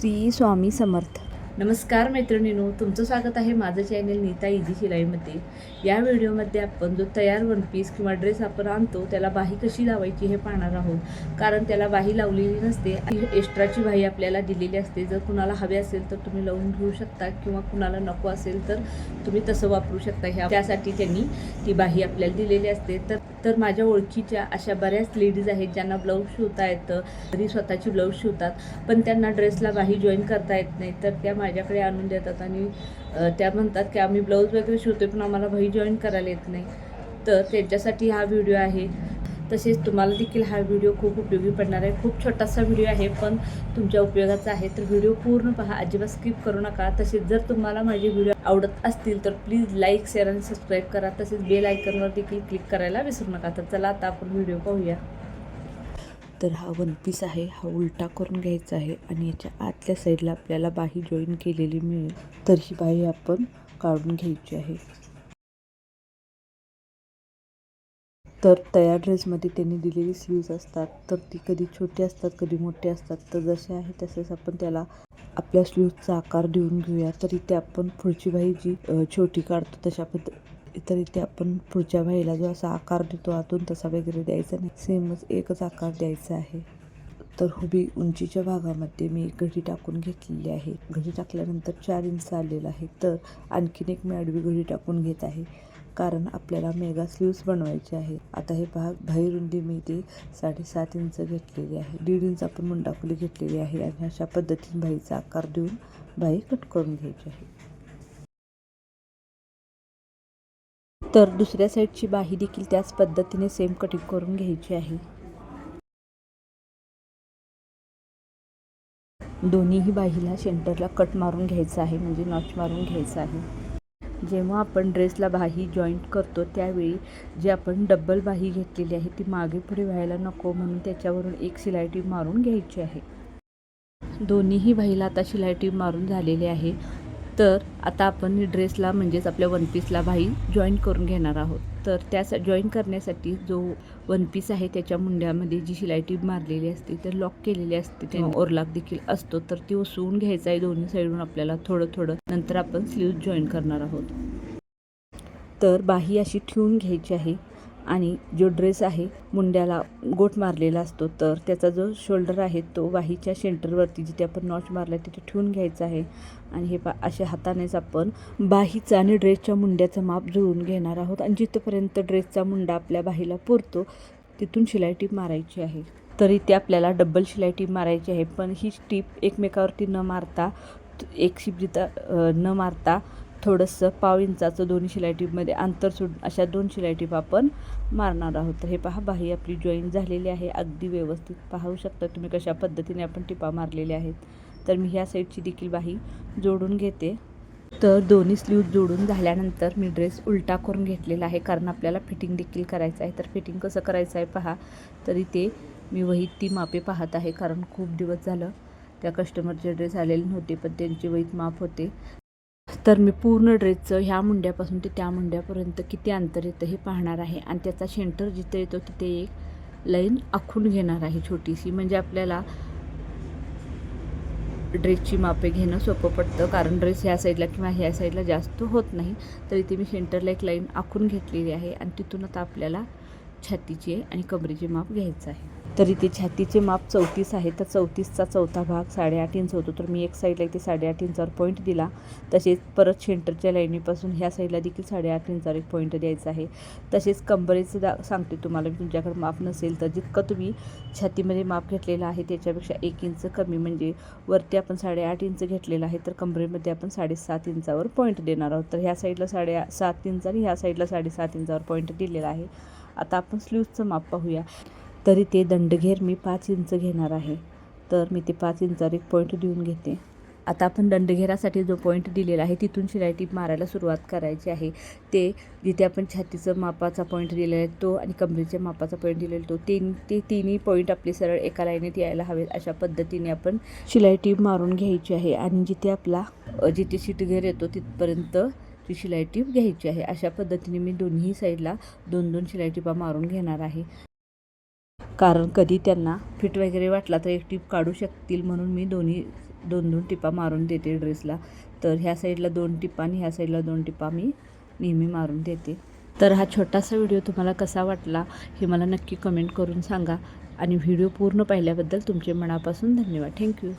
श्री स्वामी समर्थ. नमस्कार मैत्रिणींनो तुमचं स्वागत आहे माझं चॅनल नीता इझी शिलाईमध्ये. या व्हिडिओमध्ये आपण जो तयार वन पीस किंवा ड्रेस आपण आणतो त्याला बाही कशी लावायची हे पाहणार आहोत. कारण त्याला बाही लावलेली नसते एक्स्ट्राची बाही आपल्याला दिलेली असते. जर कुणाला हवे असेल तर तुम्ही लावून घेऊ शकता किंवा कुणाला नको असेल तर तुम्ही तसं वापरू शकता. ह्या त्यासाठी त्यांनी ती बाही आपल्याला दिलेली असते. तर तर माझ्या ओळखीच्या अशा बऱ्याच लेडीज आहेत ज्यांना ब्लाऊज शिवता येतं तरी स्वतःची ब्लाऊज शिवतात पण त्यांना ड्रेसला बाही जॉईन करता येत नाही. तर त्या माझ्याकडे आणून देतात आणि त्या म्हणतात की आम्ही ब्लाऊज वगैरे शिवतो पण आम्हाला भाई जॉईन करायला येत नाही. तर त्यांच्यासाठी हा व्हिडिओ आहे. तसेच तुम्हाला देखील हा व्हिडिओ खूप उपयोगी पडणार आहे. खूप छोटासा व्हिडिओ आहे पण तुमच्या उपयोगाचा आहे. तर व्हिडिओ पूर्ण पहा. अजिबात स्किप करू नका. तसेच जर तुम्हाला माझे व्हिडिओ आवडत असतील तर प्लीज लाईक शेअर आणि सबस्क्राईब करा. तसेच बेल आयकनवर देखील क्लिक करायला विसरू नका. तर चला आता आपण व्हिडिओ पाहूया. तर हा वन पीस आहे. हा उलटा करून घ्यायचा आहे आणि याच्या आतल्या साईडला आपल्याला बाही जॉईन केलेली मिळेल. तर ही बाही आपण काढून घ्यायची आहे. तर तयार ड्रेसमध्ये त्यांनी दिलेली स्लीव्ज असतात. तर ती कधी छोटी असतात कधी मोठी असतात. तर जसे आहे तसेच आपण त्याला आपल्या स्लीव्जचा आकार देऊन घेऊया. तर इथे आपण पुढची बाही जी छोटी काढतो तशा पद्धती तर इथे आपण पुढच्या बाईला जो असा आकार देतो आतून तसा वगैरे द्यायचा नाही. सेमच एकच आकार द्यायचा आहे. तर हुबी उंचीच्या भागामध्ये मी घडी टाकून घेतलेली आहे. घडी टाकल्यानंतर चार इंच आलेलं आहे तर आणखीन एक मी आडवी घडी टाकून घेत आहे. कारण आपल्याला मेगा स्लीव्स बनवायचे आहे आता हे भाग बाहेर रुंदी मी ते साडेसात इंच घेतलेली आहे. दीड इंच आपण मुंडाफुली घेतलेली आहे आणि अशा पद्धतीने बाईचा आकार देऊन बाई कट करून घ्यायची आहे. तर दुसऱ्या साईडची बाही देखील त्याच पद्धतीने सेम कटिंग करून घ्यायची आहे. दोन्हीही बाहीला सेंटरला कट मारून घ्यायचं आहे म्हणजे नॉच मारून घ्यायचं आहे. जेव्हा आपण ड्रेसला बाही जॉईंट करतो त्यावेळी जी आपण डबल बाही घेतलेली आहे ती मागे पुढे व्हायला नको म्हणून त्याच्यावरून एक शिलाई मारून घ्यायची आहे. दोन्हीही बाहीला आता शिलाई टीप मारून झालेली आहे. तर आता आपण ड्रेसला म्हणजेच आपल्या वन पीसला बाही जॉईन करून घेणार आहोत. तर त्या जॉईन करण्यासाठी जो वन पीस आहे त्याच्या मुंड्यामध्ये जी शिलाई टीप मारलेली असते तर लॉक केलेली असते तेव्हा ओरलाक देखील असतो. तर ती उसवून घ्यायचा आहे दोन्ही साईडून आपल्याला थोडं थोडं. नंतर आपण स्लीव जॉईन करणार आहोत. तर बाही अशी ठेवून घ्यायची आहे. आणि जो ड्रेस आहे मुंड्याला गोठ मारलेला असतो तर त्याचा जो शोल्डर आहे तो वाहीच्या सेंटरवरती जिथे आपण नॉच मारला आहे तिथे ठेवून घ्यायचा आहे. आणि हे पा अशा हातानेच आपण बाहीचा आणि ड्रेसच्या मुंड्याचं माप जुळून घेणार आहोत. आणि जिथपर्यंत ड्रेसचा मुंडा आपल्या बाहीला पुरतो तिथून शिलाई टीप मारायची आहे. तरी ते आपल्याला डबल शिलाई टीप मारायची आहे. पण ही टीप एकमेकावरती न मारता एक शिप जिथं न मारता थोडंसं पाव इंचाचं दोन्ही शिलाई टीपमध्ये अंतर सुट अशा दोन शिलाई टीप आपण मारणार आहोत. तर हे पहा बाही आपली जॉईन झालेली आहे. अगदी व्यवस्थित पाहू शकता तुम्ही कशा पद्धतीने आपण टिपा मारलेल्या आहेत. तर मी ह्या साईडची देखील बाही जोडून घेते. तर दोन्ही स्लीव जोडून झाल्यानंतर मी ड्रेस उलटा करून घेतलेला आहे कारण आपल्याला फिटिंग देखील करायचं आहे. तर फिटिंग कसं करायचं आहे पहा. तरी ते मी वहीत ती मापे पाहत आहे कारण खूप दिवस झालं त्या कस्टमरचे ड्रेस आलेले नव्हते पण त्यांची वहीत माप होते. तर मी पूर्ण ड्रेसचं ह्या मुंड्यापासून ते त्या मुंड्यापर्यंत किती अंतर येतं हे पाहणार आहे. आणि त्याचा सेंटर जिथे येतो तिथे एक लाईन आखून घेणार आहे छोटीशी. म्हणजे आपल्याला ड्रेसची मापे घेणं सोपं पडतं. कारण ड्रेस ह्या साईडला किंवा ह्या साईडला जास्त होत नाही. तर इथे मी सेंटरला एक लाईन आखून घेतलेली आहे. आणि तिथून आता आपल्याला छातीचे आणि कमरेचे माप घ्यायचं आहे. तर इथे छातीचे माप चौतीस आहे. तर चौतीसचा चौथा भाग साडेआठ इंच होतो. तर मी एक साईडला इथे साडेआठ इंचावर पॉईंट दिला. तसेच परत शेंटरच्या लाईनीपासून ह्या साईडला देखील साडेआठ इंचावर एक पॉईंट द्यायचा आहे. तसेच कंबरेचं दा सांगते तुम्हाला मी. तुमच्याकडे माप नसेल तर जितकं तुम्ही छातीमध्ये माप घेतलेलं आहे त्याच्यापेक्षा एक इंच कमी म्हणजे वरती आपण साडेआठ इंच घेतलेलं आहे तर कंबरेमध्ये आपण साडेसात इंचावर पॉईंट देणार आहोत. तर ह्या साईडला साडे सात इंच आणि ह्या साईडला साडेसात इंचावर पॉईंट दिलेला आहे. आता आपण स्लीवचं माप पाहूया. तरी ते दंडघेर मी पाच इंच घेणार आहे. तर मी ते पाच इंचावर एक पॉईंट देऊन घेते. आता आपण दंडघेरासाठी जो पॉईंट दिलेला आहे तिथून शिलाई टीप मारायला सुरुवात करायची आहे. ते जिथे आपण छातीचं मापाचा पॉईंट दिलेला आहे तो आणि कमरेच्या मापाचा पॉईंट दिलेला तो तीन ते तिन्ही पॉईंट आपले सरळ एका लाईनीत यायला हवेत अशा पद्धतीने आपण शिलाई टीप मारून घ्यायची आहे. आणि जिथे आपला जिथे शिटघेर येतो तिथपर्यंत ती शिलाई टीप घ्यायची आहे. अशा पद्धतीने मी दोन्ही साईडला दोन दोन शिलाई टिपा मारून घेणार आहे. कारण कधी त्यांना फिट वगैरे वाटला तर एक टीप काढू शकतील म्हणून मी दोन्ही दोन दोन टिपा मारून देते ड्रेसला. तर ह्या साईडला दोन टिपा आणि ह्या साईडला दोन टिपा मी नेहमी मारून देते. तर हा छोटासा व्हिडिओ तुम्हाला कसा वाटला हे मला नक्की कमेंट करून सांगा. आणि व्हिडिओ पूर्ण पाहिल्याबद्दल तुमचे मनापासून धन्यवाद. थँक्यू.